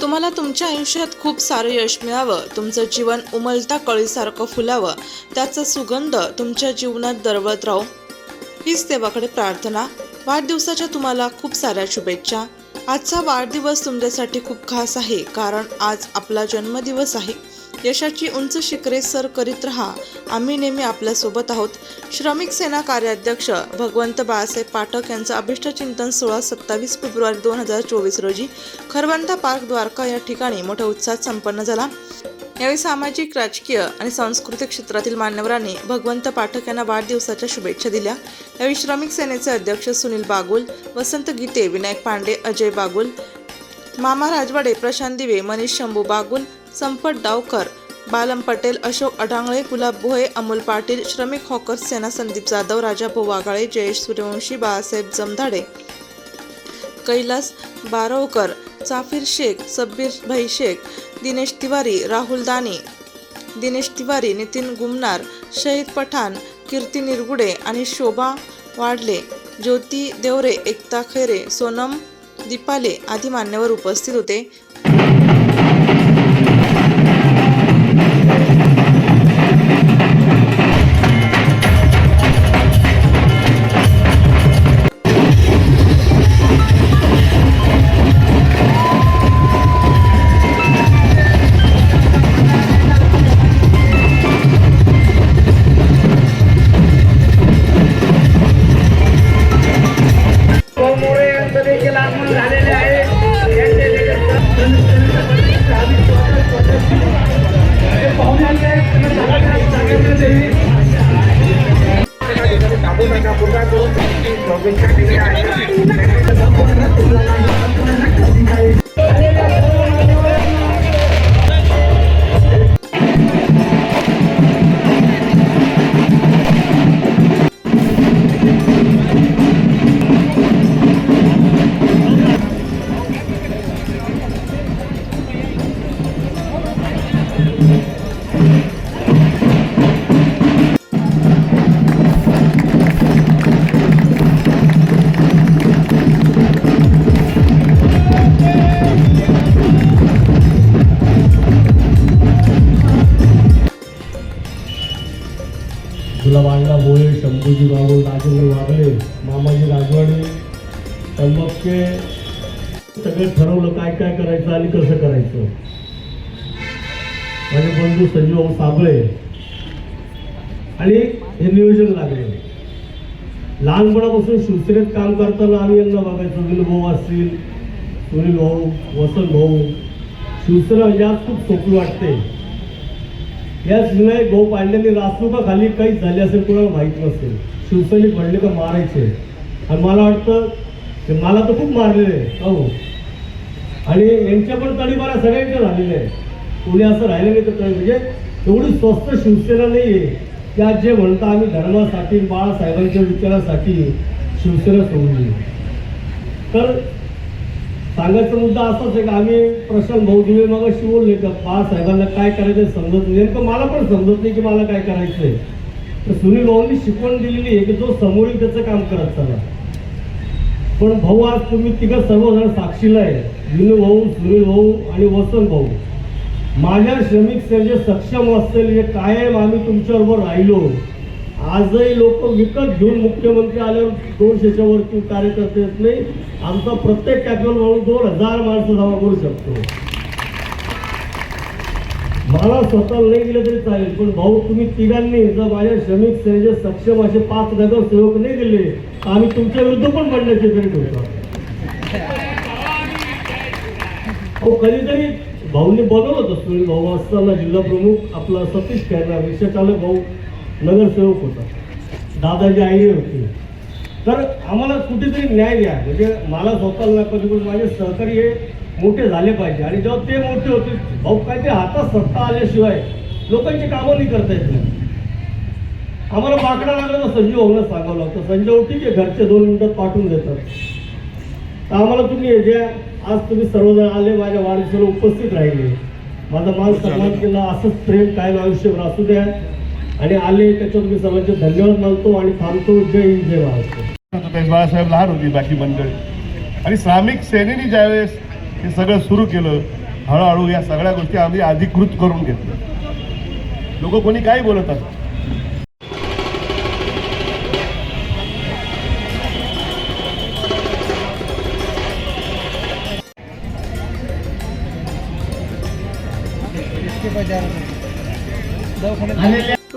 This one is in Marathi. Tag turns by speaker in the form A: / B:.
A: तुम्हाला तुमच्या आयुष्यात खूप सारं यश मिळावं. तुमचं जीवन उमलता कळीसारखं फुलावं. त्याचा सुगंध तुमच्या जीवनात दरवळत राहो. हीच देवाकडे प्रार्थना. वाढदिवसाच्या तुम्हाला खूप साऱ्या शुभेच्छा. आजचा वाढदिवस तुमच्यासाठी खूप खास आहे कारण आज आपला जन्मदिवस आहे. यशाची उंच शिखरे सर करीत रहा. आम्ही नेहमी आपल्यासोबत आहोत. श्रमिक सेना कार्याध्यक्ष भगवंत बाळासाहेब पाठक यांचं अभिष्ट चिंतन सोळा सत्तावीस फेब्रुवारी दोन हजार चोवीस रोजी खरवंता पार्क द्वारका या ठिकाणी मोठ्या उत्साहात संपन्न झाला. यावेळी सामाजिक राजकीय आणि सांस्कृतिक क्षेत्रातील मान्यवरांनी भगवंत पाठक यांना वाढदिवसाच्या शुभेच्छा दिल्या. यावेळी श्रमिक सेनेचे अध्यक्ष सुनील बागुल वसंत गीते विनायक पांडे अजय बागुल मामा राजवाडे प्रशांत दिवे मनीष शंभू बागुल संपत डावकर बालम पटेल अशोक अडांगळे गुलाब भोये अमोल पाटील श्रमिक हॉकर्स सेना संदीप जाधव राजाभाऊ वाघाळे जयेश सूर्यवंशी बाळासाहेब जमधाडे कैलास बारवकर चाफिर शेख सब्बीर भाई शेख दिनेश तिवारी राहुल दानी दिनेश तिवारी नितीन गुमनार शहीद पठाण कीर्ती निरगुडे आणि शोभा वाडले ज्योती देवरे एकता खैरे सोनम दीपाले आदी मान्यवर उपस्थित होते.
B: मोरे यांचं झालेले आहे टाकू नका पुन्हा करून
C: बाबू राजेंद्र वागळे मामाजी राजवाडे ते सगळं ठरवलं काय काय करायचं आणि कसं करायचं. माझे बंधू संजीव साबळे. आणि हे नियोजन लागले. लहानपणापासून शिवसेनेत काम करताना आम्ही यांना बघायचो सुनील भाऊ असतील सुनील भाऊ वसंत भाऊ. शिवसेना यात खूप सोपी वाटते. याशिवाय विनायक भाऊ रासुका खाली काहीच झाले असेल कोणाला माहीत नसेल. शिवसैनिक म्हणले तर मारायचे. आणि मला वाटतं की मला तर खूप मारलेले अहो आणि यांच्या पण तडीबारा सगळ्यांच्या राहिलेल्या आहे कोणी असं राहिलं नाही तर म्हणजे एवढी स्वस्त शिवसेना नाही आहे की आज जे म्हणता आम्ही धर्मासाठी बाळासाहेबांच्या विचारासाठी शिवसेना सोडली तर सांगायचा मुद्दा असाच आहे की आम्ही प्रशांत भाऊ दिवे मग शिवले का बाळासाहेबांना काय करायचं समजत नाही. नेमकं मला पण समजत नाही की मला काय करायचंय तर सुनील भाऊंनी शिकवण दिलेली आहे की जो समोरील त्याचं काम करत चला पण भाऊ आज तुम्ही तिघं सर्वजण साक्षीला आहे. विनू भाऊ सुनील भाऊ आणि वसंत भाऊ. माझ्या श्रमिक सेनेचे सक्षम असतील जे कायम आम्ही तुमच्याबरोबर राहिलो. आजही लोक विकत घेऊन मुख्यमंत्री आल्यावर दोनशेच्या वरती कार्यकर्ते येत नाही. आमचा प्रत्येक कॅपिटल माणूस दोन हजार माणसं जमा करू शकतो. मला स्वतः नाही गेलं तरी चालेल पण भाऊ तुम्ही तिघांनी जर माझ्या श्रमिक सेनेचे सक्षम असे पाच नगरसेवक नाही दिले तर आम्ही तुमच्या विरुद्ध पण म्हणण्याचे तरी ठेवतो हो कधीतरी भाऊने बनवलं होतं सुनील भाऊ असताना जिल्हा प्रमुख आपला सतीश खैरनार रिक्षा चालक भाऊ. नगरसेवक होता. दादाजी आई होती. तर आम्हाला कुठेतरी न्याय द्या. म्हणजे मला स्वतःला कधी माझे सहकारी हे मोठे झाले पाहिजे. आणि जेव्हा ते मोठे होते भाऊ काय ते हातात सत्ता आल्याशिवाय लोकांची कामं नाही करता येत नाही. आम्हाला बाकडा लागला तर संजय भाऊला सांगावं लागतं. संजय भाऊ ठीक आहे घरचे दोन मिनिटात पाठवून देतात. तर आम्हाला तुम्ही हे जे आज तुम्ही सर्वजण आले माझ्या वाढदिवसाला उपस्थित राहिले. माझा मान सन्मान केला. असंच प्रेम कायम आयुष्यभर असू द्या. आणि आले त्याच्यात मी सर्वांचे धन्यवाद मानतो आणि थांबतो. जय हिंद जय महाराष्ट्र
D: बाळासाहेब लहान होती बाकी मंडळी. आणि श्रामिक सेनेने ज्यावेळेस हे सगळं सुरू केलं हळूहळू या सगळ्या गोष्टी आम्ही अधिकृत करून घेतल्या. लोक कोणी काही बोलत असतात आलेल्या